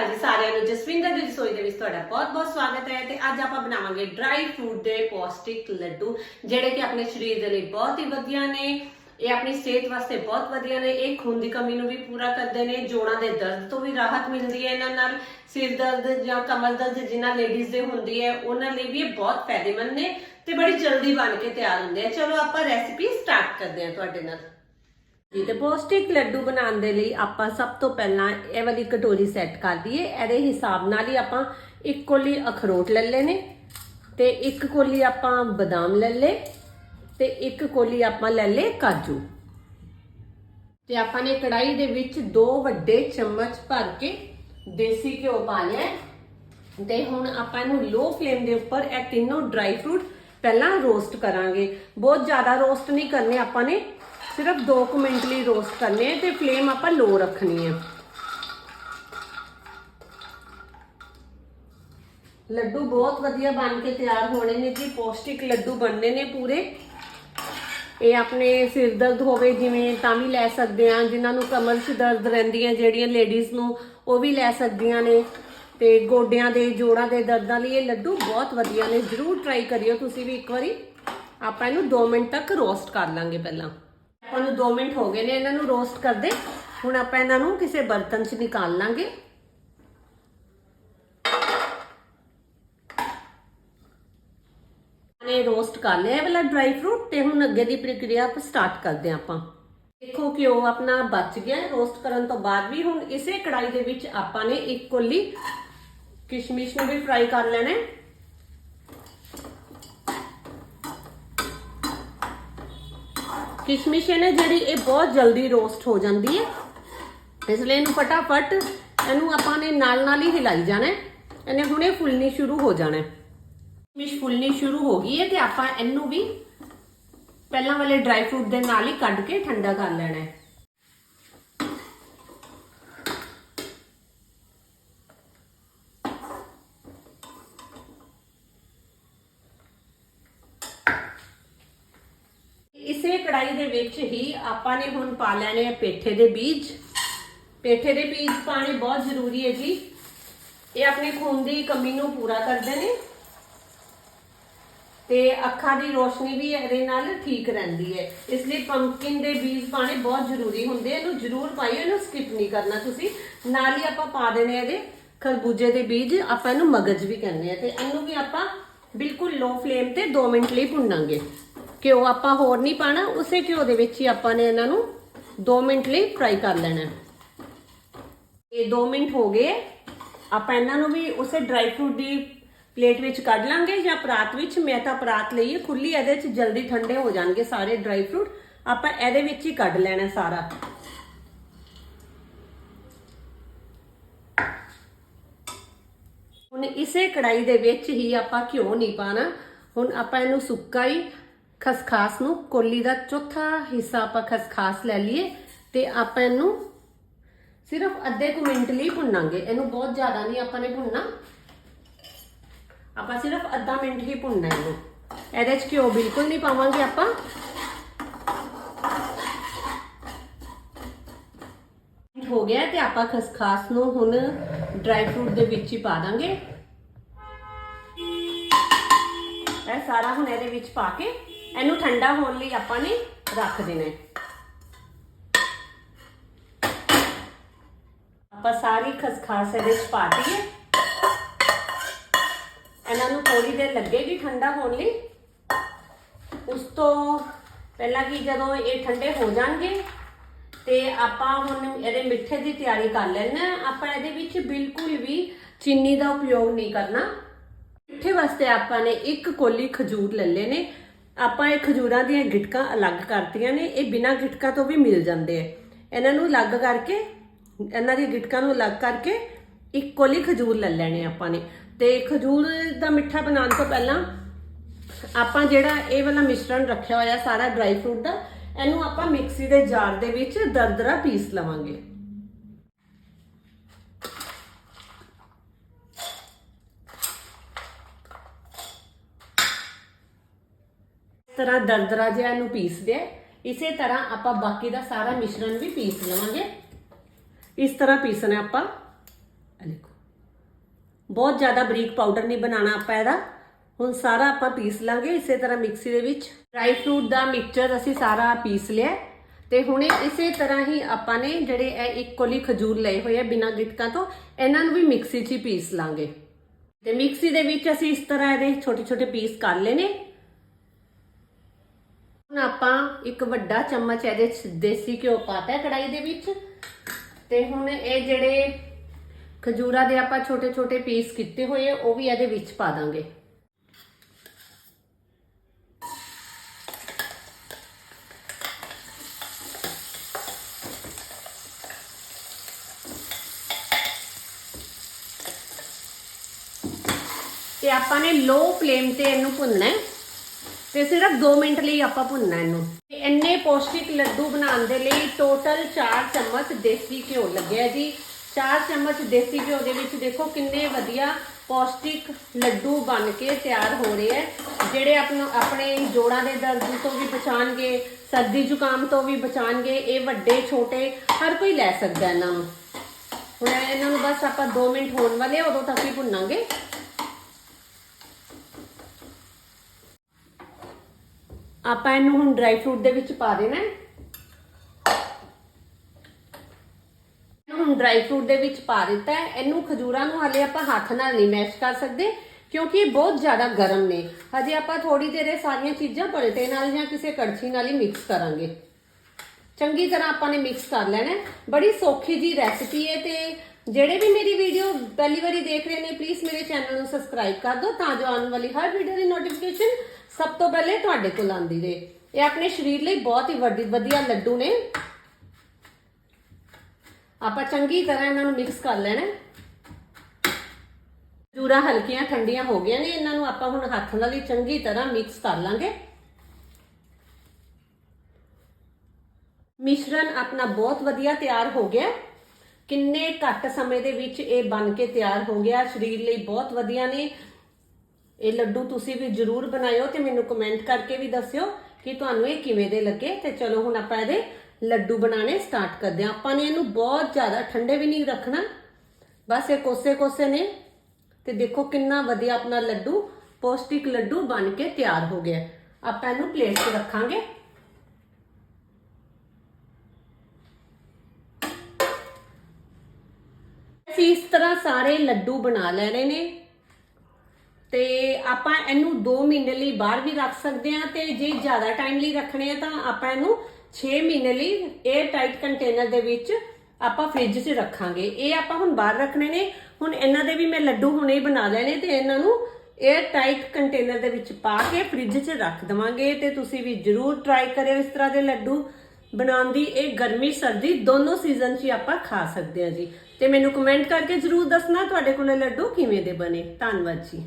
ਅਕਾਲ ਜੀ ਸਾਰਿਆਂ ਨੂੰ ਜਸਵਿੰਦਰ ਦੀ ਰਸੋਈ ਦੇ ਵਿੱਚ ਤੁਹਾਡਾ ਬਹੁਤ-ਬਹੁਤ ਸਵਾਗਤ ਹੈ ਤੇ ਅੱਜ ਆਪਾਂ ਬਣਾਵਾਂਗੇ ਡਰਾਈ ਫਰੂਟ ਦੇ ਪੌਸ਼ਟਿਕ ਲੱਡੂ, ਜਿਹੜੇ ਕਿ ਆਪਣੇ ਸਰੀਰ ਦੇ ਲਈ ਬਹੁਤ ਹੀ ਵਧੀਆ ਨੇ, ਇਹ ਆਪਣੀ ਸਿਹਤ ਵਾਸਤੇ ਬਹੁਤ ਵਧੀਆ ਨੇ, ਇਹ ਖੂਨ ਦੀ ਕਮੀ ਨੂੰ ਵੀ ਪੂਰਾ ਕਰਦੇ ਨੇ, ਜੋੜਾਂ ਦੇ ਦਰਦ ਤੋਂ ਵੀ ਰਾਹਤ ਮਿਲਦੀ ਹੈ ਇਹਨਾਂ ਨਾਲ, ਸਿਰ ਦਰਦ ਜਾਂ ਕਮਰ ਦਰਦ ਜਿਨ੍ਹਾਂ ਲੇਡੀਜ਼ ਦੇ ਹੁੰਦੀ ਹੈ, ਉਹਨਾਂ ਲਈ ਵੀ ਇਹ ਬਹੁਤ ਫਾਇਦੇਮੰਦ ਨੇ ਤੇ ਬੜੀ ਜਲਦੀ ਬਣ ਕੇ ਤਿਆਰ ਹੁੰਦੇ ਆ। ਚਲੋ ਆਪਾਂ ਰੈਸਿਪੀ ਸਟਾਰਟ ਕਰਦੇ ਹਾਂ ਤੁਹਾਡੇ ਨਾਲ। ਜੀ, ਤੇ ਪੌਸ਼ਟਿਕ ਲੱਡੂ ਬਣਾਉਣ ਦੇ ਲਈ ਆਪਾਂ ਸਭ ਤੋਂ ਪਹਿਲਾਂ ਇਹ ਵਾਲੀ ਕਟੋਰੀ ਸੈੱਟ ਕਰ ਦਈਏ। ਇਹਦੇ ਹਿਸਾਬ ਨਾਲ ਹੀ ਆਪਾਂ ਇੱਕ ਕੋਲੀ ਅਖਰੋਟ ਲੈ ਲੈਣੇ, ਤੇ ਇੱਕ ਕੋਲੀ ਆਪਾਂ ਬਦਾਮ ਲੈ ਲੇ ਤੇ ਇੱਕ ਕੋਲੀ ਆਪਾਂ ਲੈ ਲੇ ਕਾਜੂ। ਤੇ ਆਪਾਂ ਨੇ ਕੜਾਈ ਦੇ ਵਿੱਚ ਦੋ ਵੱਡੇ ਚਮਚ ਭਰ ਕੇ ਦੇਸੀ ਘਿਓ ਪਾ ਲਿਆ ਹੈ। ਤੇ ਹੁਣ ਆਪਾਂ ਇਹਨੂੰ ਲੋ ਫਲੇਮ ਦੇ ਉੱਪਰ ਇਹ ਤਿੰਨੋਂ ਡਰਾਈ ਫਰੂਟ ਪਹਿਲਾਂ ਰੋਸਟ ਕਰਾਂਗੇ। ਬਹੁਤ ਜ਼ਿਆਦਾ ਰੋਸਟ ਨਹੀਂ ਕਰਨੇ, ਆਪਾਂ ਨੇ ਸਿਰਫ 2 ਮਿੰਟ ਲਈ ਰੋਸਟ ਕਰਨੇ ਆ ਤੇ ਫਲੇਮ ਆਪਾਂ ਲੋ ਰੱਖਣੀ ਹੈ ਲੱਡੂ ਬਹੁਤ ਵਧੀਆ ਬਣ ਕੇ ਤਿਆਰ ਹੋਣੇ ਨੇ ਜੀ, ਪੌਸ਼ਟਿਕ ਲੱਡੂ ਬਣਨੇ ਨੇ ਪੂਰੇ। ਇਹ ਆਪਣੇ ਸਿਰ ਦਰਦ ਹੋਵੇ ਜਿਵੇਂ ਤਾਂ ਵੀ ਲੈ ਸਕਦੇ ਆ, ਜਿਨ੍ਹਾਂ ਨੂੰ ਕਮਰ 'ਚ ਦਰਦ ਰਹਿੰਦੀ ਹੈ ਜਿਹੜੀਆਂ ਲੇਡੀਜ਼ ਨੂੰ, ਉਹ ਵੀ ਲੈ ਸਕਦੀਆਂ ਨੇ। ਤੇ ਗੋਡਿਆਂ ਦੇ, ਜੋੜਾਂ ਦੇ ਦਰਦਾਂ ਲਈ ਇਹ ਲੱਡੂ ਬਹੁਤ ਵਧੀਆ ਨੇ। ਜਰੂਰ ਟਰਾਈ ਕਰਿਓ ਤੁਸੀਂ ਵੀ ਇੱਕ ਵਾਰੀ। ਆਪਾਂ ਇਹਨੂੰ 2 ਮਿੰਟ ਤੱਕ ਰੋਸਟ ਕਰ ਲਾਂਗੇ ਪਹਿਲਾਂ। ਆਪਾਂ ਨੂੰ 2 ਮਿੰਟ ਹੋ ਗਏ ਨੇ ਇਹਨਾਂ ਨੂੰ ਰੋਸਟ ਕਰਦੇ। ਹੁਣ ਆਪਾਂ ਇਹਨਾਂ ਨੂੰ ਕਿਸੇ ਬਰਤਨ 'ਚ ਨਿਕਾਲ ਲਾਂਗੇ। ਨੇ ਰੋਸਟ ਕਰ ਲਿਆ ਇਹ ਵਾਲਾ ਡਰਾਈ ਫਰੂਟ ਤੇ ਹੁਣ ਅੱਗੇ ਦੀ ਪ੍ਰਕਿਰਿਆ ਆਪਾਂ ਸਟਾਰਟ ਕਰਦੇ ਹਾਂ ਆਪਾਂ। ਦੇਖੋ ਕਿ ਉਹ ਆਪਣਾ ਬਚ ਗਿਆ। ਰੋਸਟ ਕਰਨ ਤੋਂ ਬਾਅਦ ਵੀ ਹੁਣ ਇਸੇ ਕੜਾਈ ਦੇ ਵਿੱਚ ਆਪਾਂ ਨੇ ਇੱਕ ਕੋਲੀ ਕਿਸ਼ਮਿਸ਼ ਨੂੰ ਵੀ ਫਰਾਈ ਕਰ ਲੈਣਾ ਹੈ। ਕਿਸ਼ਮਿਸ਼ ਹੈ ਨਾ, ਜਿਹੜੀ ਇਹ ਬਹੁਤ ਜਲਦੀ ਰੋਸਟ ਹੋ ਜਾਂਦੀ ਹੈ। ਇਸ ਲਈ ਇਹਨੂੰ ਫਟਾਫਟ ਇਹਨੂੰ ਆਪਾਂ ਨੇ ਨਾਲ ਨਾਲ ਹੀ ਹਿਲਾਈ ਜਾਣਾ ਇਹਨੇ ਹੁਣੇ ਫੁੱਲਣੀ ਸ਼ੁਰੂ ਹੋ ਜਾਣਾ ਕਿਸ਼ਮਿਸ਼ ਫੁੱਲਣੀ ਸ਼ੁਰੂ ਹੋ ਗਈ ਹੈ ਤੇ ਆਪਾਂ ਇਹਨੂੰ ਵੀ ਪਹਿਲਾਂ ਵਾਲੇ ਡਰਾਈ ਫਰੂਟ ਦੇ ਨਾਲ ਹੀ ਕੱਢ ਕੇ ਠੰਡਾ ਕਰ ਲੈਣਾ ਹੈ ਇਸੇ ਕੜਾਈ ਦੇ ਵਿੱਚ ਹੀ ਆਪਾਂ ਨੇ ਹੁਣ ਪਾ ਲੈਣੇ ਆ ਪੇਠੇ ਦੇ ਬੀਜ। ਪੇਠੇ ਦੇ ਬੀਜ ਪਾਣੇ ਬਹੁਤ ਜ਼ਰੂਰੀ ਹੈ ਜੀ। ਇਹ ਆਪਣੇ ਖੂਨ ਦੀ ਕਮੀ ਨੂੰ ਪੂਰਾ ਕਰਦੇ ਨੇ। ਤੇ ਅੱਖਾਂ ਦੀ ਰੋਸ਼ਨੀ ਵੀ ਇਹਦੇ ਨਾਲ ਠੀਕ ਰਹਿੰਦੀ ਹੈ। ਇਸ ਲਈ ਪੰਪਕਿਨ ਦੇ ਬੀਜ ਪਾਣੇ ਬਹੁਤ ਜ਼ਰੂਰੀ ਹੁੰਦੇ ਇਹਨੂੰ ਜ਼ਰੂਰ ਪਾਈਓ ਇਹਨੂੰ ਸਕਿਪ ਨਹੀਂ ਕਰਨਾ ਤੁਸੀਂ। ਨਾਲ ਹੀ ਆਪਾਂ ਪਾ ਦੇਣੇ ਆ ਇਹਦੇ ਖਰਬੂਜੇ ਦੇ ਬੀਜ। ਆਪਾਂ ਇਹਨੂੰ ਮਗਜ ਵੀ ਕਹਿੰਦੇ ਆ। ਤੇ ਇਹਨੂੰ ਵੀ ਆਪਾਂ ਬਿਲਕੁਲ ਲੋ ਫਲੇਮ ਤੇ 2 ਮਿੰਟ ਲਈ ਭੁੰਨਾਂਗੇ। ਘਿਓ ਆਪਾਂ ਹੋਰ ਨਹੀਂ ਪਾਣਾ, ਉਸੇ ਘਿਓ ਦੇ ਵਿੱਚ ਹੀ ਆਪਾਂ ਨੇ ਇਹਨਾਂ ਨੂੰ 2 ਮਿੰਟ ਲਈ ਫਰਾਈ ਕਰ ਲੈਣਾ ਇਹ 2 ਮਿੰਟ ਹੋ ਗਏ। ਆਪਾਂ ਇਹਨਾਂ ਨੂੰ ਵੀ ਉਸੇ ਡਰਾਈ ਫਰੂਟ ਦੀ ਪਲੇਟ ਵਿੱਚ ਕੱਢ ਲਾਂਗੇ ਜਾਂ ਪਰਾਤ ਵਿੱਚ। ਮੈਂ ਤਾਂ ਪਰਾਤ ਲਈ ਖੁੱਲੀ ਇਹਦੇ ਵਿੱਚ ਜਲਦੀ ਠੰਡੇ ਹੋ ਜਾਣਗੇ ਸਾਰੇ ਡਰਾਈ ਫਰੂਟ ਆਪਾਂ ਇਹਦੇ ਵਿੱਚ ਹੀ ਕੱਢ ਲੈਣਾ ਸਾਰਾ। ਹੁਣ ਇਸੇ ਕੜਾਈ ਦੇ ਵਿੱਚ ਹੀ ਆਪਾਂ ਘਿਓ ਨਹੀਂ ਪਾਣਾ। ਹੁਣ ਆਪਾਂ ਇਹਨੂੰ ਸੁੱਕਾ ਹੀ ਖਸਖਾਸ ਨੂੰ ਕੋਲੀ ਦਾ ਚੌਥਾ ਹਿੱਸਾ ਆਪਾਂ ਖਸਖਾਸ ਲੈ ਲਈਏ ਤੇ ਆਪਾਂ ਇਹਨੂੰ ਸਿਰਫ ਅੱਧੇ ਕੁ ਮਿੰਟ ਲਈ ਭੁੰਨਾਂਗੇ। ਇਹਨੂੰ ਬਹੁਤ ਜ਼ਿਆਦਾ ਨਹੀਂ ਆਪਾਂ ਨੇ ਭੁੰਨਣਾ। ਆਪਾਂ ਸਿਰਫ ਅੱਧਾ ਮਿੰਟ ਹੀ ਭੁੰਨਣਾ ਇਹਨੂੰ। ਇਹਦੇ ਚ ਘਿਓ ਬਿਲਕੁਲ ਨਹੀਂ ਪਾਵਾਂਗੇ ਆਪਾਂ। ਹੋ ਗਿਆ ਤੇ ਆਪਾਂ ਖਸਖਾਸ ਨੂੰ ਹੁਣ ਡਰਾਈ ਫਰੂਟ ਦੇ ਵਿੱਚ ਹੀ ਪਾ ਦਾਂਗੇ। ਇਹ ਸਾਰਾ ਹੁਣ ਇਹਦੇ ਵਿੱਚ ਪਾ ਕੇ ਇਹਨੂੰ ਠੰਡਾ ਹੋਣ ਲਈ ਆਪਾਂ ਨੇ ਰੱਖ ਦੇਣਾ ਹੈ। ਆਪਾਂ ਸਾਰੀ ਖਸਖਾਸ ਇਹਦੇ ਵਿੱਚ ਪਾ ਦਈਏ। ਇਹਨਾਂ ਨੂੰ ਥੋੜੀ ਦੇਰ ਲੱਗੇਗੀ ਠੰਡਾ ਹੋਣ ਲਈ। ਉਸ ਤੋਂ ਪਹਿਲਾਂ ਕਿ ਜਦੋਂ ਇਹ ਠੰਡੇ ਹੋ ਜਾਣਗੇ, ਤੇ ਆਪਾਂ ਹੁਣ ਇਹਦੇ ਮਿੱਠੇ ਦੀ ਤਿਆਰੀ ਕਰ ਲੈਣਾ ਹੈ। ਆਪਾਂ ਇਹਦੇ ਵਿੱਚ ਬਿਲਕੁਲ ਵੀ ਚੀਨੀ ਦਾ ਉਪਯੋਗ ਨਹੀਂ ਕਰਨਾ। ਮਿੱਠੇ ਵਾਸਤੇ ਆਪਾਂ ਨੇ ਇੱਕ ਕੋਲੀ ਖਜੂਰ ਲੈ ਲਏ ਨੇ। ਆਪਾਂ ਇਹ ਖਜੂਰਾਂ ਦੀਆਂ ਗਿਟਕਾਂ ਅਲੱਗ ਕਰਤੀਆਂ ਨੇ, ਇਹ ਬਿਨਾਂ ਗਿਟਕਾਂ ਤੋਂ ਵੀ ਮਿਲ ਜਾਂਦੇ ਆ। ਇਹਨਾਂ ਨੂੰ ਅਲੱਗ ਕਰਕੇ, ਇਹਨਾਂ ਦੀ ਗਿਟਕਾਂ ਨੂੰ ਅਲੱਗ ਕਰਕੇ ਇੱਕ ਕੋਲੀ ਖਜੂਰ ਲੈ ਲੈਣੇ ਆਪਾਂ ਨੇ। ਤੇ ਖਜੂਰ ਦਾ ਮਿੱਠਾ ਬਣਾਉਣ ਤੋਂ ਪਹਿਲਾਂ ਆਪਾਂ ਜਿਹੜਾ ਇਹ ਵਾਲਾ ਮਿਸ਼ਰਣ ਰੱਖਿਆ ਹੋਇਆ ਸਾਰਾ ਡਰਾਈ ਫਰੂਟ ਦਾ, ਇਹਨੂੰ ਆਪਾਂ ਮਿਕਸੀ ਦੇ ਜਾਰ ਦੇ ਵਿੱਚ ਦਰਦਰਾ ਪੀਸ ਲਵਾਂਗੇ। ਤਰ੍ਹਾਂ ਦਰਦਰਾ ਜਿਹਾ ਇਹਨੂੰ ਪੀਸਦੇ ਆ ਇਸੇ ਤਰ੍ਹਾਂ ਆਪਾਂ ਬਾਕੀ ਦਾ ਸਾਰਾ ਮਿਸ਼ਰਣ ਵੀ ਪੀਸ ਲਵਾਂਗੇ। ਇਸ ਤਰ੍ਹਾਂ ਪੀਸਣਾ ਆਪਾਂ। ਦੇਖੋ। ਬਹੁਤ ਜ਼ਿਆਦਾ ਬਰੀਕ ਪਾਊਡਰ ਨਹੀਂ ਬਣਾਉਣਾ ਆਪਾਂ ਇਹਦਾ। ਹੁਣ ਸਾਰਾ ਆਪਾਂ ਪੀਸ ਲਾਂਗੇ ਇਸੇ ਤਰ੍ਹਾਂ ਮਿਕਸੀ ਦੇ ਵਿੱਚ। ਡਰਾਈ ਫਰੂਟ ਦਾ ਮਿਕਸਚਰ ਅਸੀਂ ਸਾਰਾ ਪੀਸ ਲਿਆ। ਤੇ ਹੁਣੇ ਇਸੇ ਤਰ੍ਹਾਂ ਹੀ ਆਪਾਂ ਨੇ ਜਿਹੜੇ ਇਹ ਇੱਕ ਕੋਲੀ ਖਜੂਰ ਲਏ ਹੋਏ ਆ ਬਿਨਾਂ ਗਿਟਕਾਂ ਤੋਂ, ਇਹਨਾਂ ਨੂੰ ਵੀ ਮਿਕਸੀ 'ਚ ਹੀ ਪੀਸ ਲਾਂਗੇ। ਤੇ ਮਿਕਸੀ ਦੇ ਵਿੱਚ ਅਸੀਂ ਇਸ ਤਰ੍ਹਾਂ ਇਹਦੇ ਛੋਟੇ ਛੋਟੇ ਪੀਸ ਕਰ ਲੈਨੇ ਹੁਣ ਆਪਾਂ ਇੱਕ ਵੱਡਾ ਚਮਚ ਇਹਦੇ 'ਚ ਦੇਸੀ ਘਿਓ ਪਾਤਾ ਹੈ ਕੜਾਈ ਦੇ ਵਿੱਚ। ਤੇ ਹੁਣ ਇਹ ਜਿਹੜੇ ਖਜੂਰਾ ਦੇ ਆਪਾਂ ਛੋਟੇ ਛੋਟੇ ਪੀਸ ਕੀਤੇ ਹੋਏ ਆ, ਉਹ ਵੀ ਇਹਦੇ ਵਿੱਚ ਪਾ ਦਾਂਗੇ। ਤੇ ਆਪਾਂ ਨੇ ਲੋ ਫਲੇਮ ਤੇ ਇਹਨੂੰ ਭੁੰਨਣਾ ਹੈ। ਤੇ ਸਿਰਫ 2 ਮਿੰਟ ਲਈ ਆਪਾਂ ਭੁੰਨਣਾ ਇਹਨੂੰ। ਤੇ ਇੰਨੇ ਪੌਸ਼ਟਿਕ ਲੱਡੂ ਬਣਾਉਣ ਦੇ ਲਈ ਟੋਟਲ 4 ਚਮਚ ਦੇਸੀ ਘਿਓ ਲੱਗਿਆ ਜੀ। 4 ਚਮਚ ਦੇਸੀ ਘਿਓ ਦੇ ਵਿੱਚ ਦੇਖੋ ਕਿੰਨੇ ਵਧੀਆ ਪੌਸ਼ਟਿਕ ਲੱਡੂ ਬਣ ਕੇ ਤਿਆਰ ਹੋ ਰਹੇ ਹੈ। ਜਿਹੜੇ ਆਪਣਾ ਆਪਣੇ ਜੋੜਾਂ ਦੇ ਦਰਦ ਤੋਂ ਵੀ ਬਚਾਣਗੇ ਸਰਦੀ ਜ਼ੁਕਾਮ ਤੋਂ ਵੀ ਬਚਾਣਗੇ ਇਹ ਵੱਡੇ, ਛੋਟੇ, ਹਰ ਕੋਈ ਲੈ ਸਕਦਾ ਇਹਨਾਂ ਨੂੰ। ਹੁਣ ਇਹਨਾਂ ਨੂੰ ਬਸ ਆਪਾਂ 2 ਮਿੰਟ ਹੋਣ ਵਾਲੇ ਉਦੋਂ ਤੱਕ ਹੀ ਭੁੰਨਾਂਗੇ। ਆਪਾਂ ਇਹਨੂੰ ਹੁਣ ਡਰਾਈ ਫਰੂਟ ਦੇ ਵਿੱਚ ਪਾ ਦੇਣਾ ਹੁਣ ਡਰਾਈ ਫਰੂਟ ਦੇ ਵਿੱਚ ਪਾ ਦਿੱਤਾ ਹੈ। ਇਹਨੂੰ ਖਜੂਰਾਂ ਨੂੰ ਹਾਲੇ ਆਪਾਂ ਹੱਥ ਨਾਲ ਨਹੀਂ ਮੈਸ਼ ਕਰ ਸਕਦੇ, ਕਿਉਂਕਿ ਇਹ ਬਹੁਤ ਜ਼ਿਆਦਾ ਗਰਮ ਨੇ। ਹਜੇ ਆਪਾਂ ਥੋੜੀ ਦੇਰ ਇਹ ਸਾਰੀਆਂ ਚੀਜ਼ਾਂ ਪਲਟੇ ਨਾਲ ਜਾਂ ਕਿਸੇ ਕੜਛੀ ਨਾਲ ਹੀ ਮਿਕਸ ਕਰਾਂਗੇ। ਚੰਗੀ ਤਰ੍ਹਾਂ ਆਪਾਂ ਨੇ ਮਿਕਸ ਕਰ ਲੈਣਾ ਬੜੀ ਸੌਖੀ ਜੀ ਰੈਸਪੀ ਹੈ ਤੇ ਜਿਹੜੇ ਵੀ ਮੇਰੀ ਵੀਡੀਓ ਪਹਿਲੀ ਵਾਰੀ ਦੇਖ ਰਹੇ ਨੇ ਪਲੀਜ਼ ਮੇਰੇ ਚੈਨਲ ਨੂੰ ਸਬਸਕ੍ਰਾਈਬ ਕਰ ਦਿਓ ਤਾਂ ਜੋ ਆਉਣ ਵਾਲੀ ਹਰ ਵੀਡੀਓ ਦੀ ਨੋਟੀਫਿਕੇਸ਼ਨ ਸਭ ਤੋਂ ਪਹਿਲੇ ਤੁਹਾਡੇ ਕੋਲ ਆਉਂਦੀ ਰਹੇ। ਇਹ ਆਪਣੇ ਸਰੀਰ ਲਈ ਬਹੁਤ ਹੀ ਵੱਡੀ, ਵਧੀਆ ਲੱਡੂ ਨੇ। ਆਪਾਂ ਚੰਗੀ ਤਰ੍ਹਾਂ ਇਹਨਾਂ ਨੂੰ ਮਿਕਸ ਕਰ ਲੈਣਾ ਹੈ। ਜੂਰਾ ਹਲਕੀਆਂ ਠੰਡੀਆਂ ਹੋ ਗਈਆਂ ਨੇ, ਇਹਨਾਂ ਨੂੰ ਆਪਾਂ ਹੁਣ ਹੱਥ ਨਾਲ ਹੀ ਚੰਗੀ ਤਰ੍ਹਾਂ ਮਿਕਸ ਕਰ ਲਾਂਗੇ। ਮਿਸ਼ਰਣ ਆਪਣਾ ਬਹੁਤ ਵਧੀਆ ਤਿਆਰ ਹੋ ਗਿਆ। ਕਿੰਨੇ ਘੱਟ ਸਮੇਂ ਦੇ ਵਿੱਚ ਇਹ ਬਣ ਕੇ ਤਿਆਰ ਹੋ ਗਿਆ। ਸਰੀਰ ਲਈ ਬਹੁਤ ਵਧੀਆ ਨੇ। ਇਹ ਲੱਡੂ ਤੁਸੀਂ ਵੀ ਜਰੂਰ ਬਣਾਇਓ ਤੇ ਮੈਨੂੰ ਕਮੈਂਟ ਕਰਕੇ ਵੀ ਦੱਸਿਓ ਕਿ ਤੁਹਾਨੂੰ ਇਹ ਕਿਵੇਂ ਦੇ ਲੱਗੇ। ਤੇ ਚਲੋ ਹੁਣ ਆਪਾਂ ਇਹਦੇ ਲੱਡੂ ਬਣਾਉਣੇ ਸਟਾਰਟ ਕਰਦੇ ਹਾਂ। ਆਪਾਂ ਨੇ ਇਹਨੂੰ ਬਹੁਤ ਜ਼ਿਆਦਾ ਠੰਡੇ ਵੀ ਨਹੀਂ ਰੱਖਣਾ। ਬਸ ਇਹ ਕੋਸੇ ਕੋਸੇ ਨੇ। ਤੇ ਦੇਖੋ ਕਿੰਨਾ ਵਧੀਆ ਆਪਣਾ ਲੱਡੂ, ਪੌਸ਼ਟਿਕ ਲੱਡੂ ਬਣ ਕੇ ਤਿਆਰ ਹੋ ਗਿਆ। ਆਪਾਂ ਇਹਨੂੰ ਪਲੇਟ 'ਚ ਰੱਖਾਂਗੇ। ਅਸੀਂ ਇਸ ਤਰ੍ਹਾਂ ਸਾਰੇ ਲੱਡੂ ਬਣਾ ਲੈਣੇ ਨੇ। ਤੇ ਆਪਾਂ ਇਹਨੂੰ 2 ਮਹੀਨੇ ਲਈ ਬਾਹਰ ਵੀ ਰੱਖ ਸਕਦੇ ਹਾਂ ਤੇ ਜੇ ਜ਼ਿਆਦਾ ਟਾਈਮ ਲਈ ਰੱਖਣੇ ਆ ਤਾਂ ਆਪਾਂ ਇਹਨੂੰ 6 ਮਹੀਨੇ ਲਈ 에ਅਰ ਟਾਈਟ ਕੰਟੇਨਰ ਦੇ ਵਿੱਚ ਆਪਾਂ ਫ੍ਰਿਜ 'ਚ ਰੱਖਾਂਗੇ। ਇਹ ਆਪਾਂ ਹੁਣ ਬਾਹਰ ਰੱਖਣੇ ਨੇ। ਹੁਣ ਇਹਨਾਂ ਦੇ ਵੀ ਮੈਂ ਲੱਡੂ ਹੁਣੇ ਹੀ ਬਣਾ ਲੈਣੇ ਤੇ ਇਹਨਾਂ ਨੂੰ 에ਅਰ ਟਾਈਟ ਕੰਟੇਨਰ ਦੇ ਵਿੱਚ ਪਾ ਕੇ ਫ੍ਰਿਜ 'ਚ ਰੱਖ ਦਵਾਂਗੇ ਤੇ ਤੁਸੀਂ ਵੀ ਜਰੂਰ ਟਰਾਈ ਕਰਿਓ ਇਸ ਤਰ੍ਹਾਂ ਦੇ ਲੱਡੂ। ਬਣਾਉਣ ਦੀ ਇਹ ਗਰਮੀ, ਸਰਦੀ ਦੋਨੋਂ ਸੀਜ਼ਨ 'ਚ ਹੀ ਆਪਾਂ ਖਾ ਸਕਦੇ ਹਾਂ ਜੀ। ਤੇ ਮੈਨੂੰ ਕਮੈਂਟ ਕਰਕੇ ਜਰੂਰ ਦੱਸਣਾ ਤੁਹਾਡੇ ਕੋਲ ਲੱਡੂ ਕਿਵੇਂ ਦੇ ਬਣੇ। ਧੰਨਵਾਦ ਜੀ।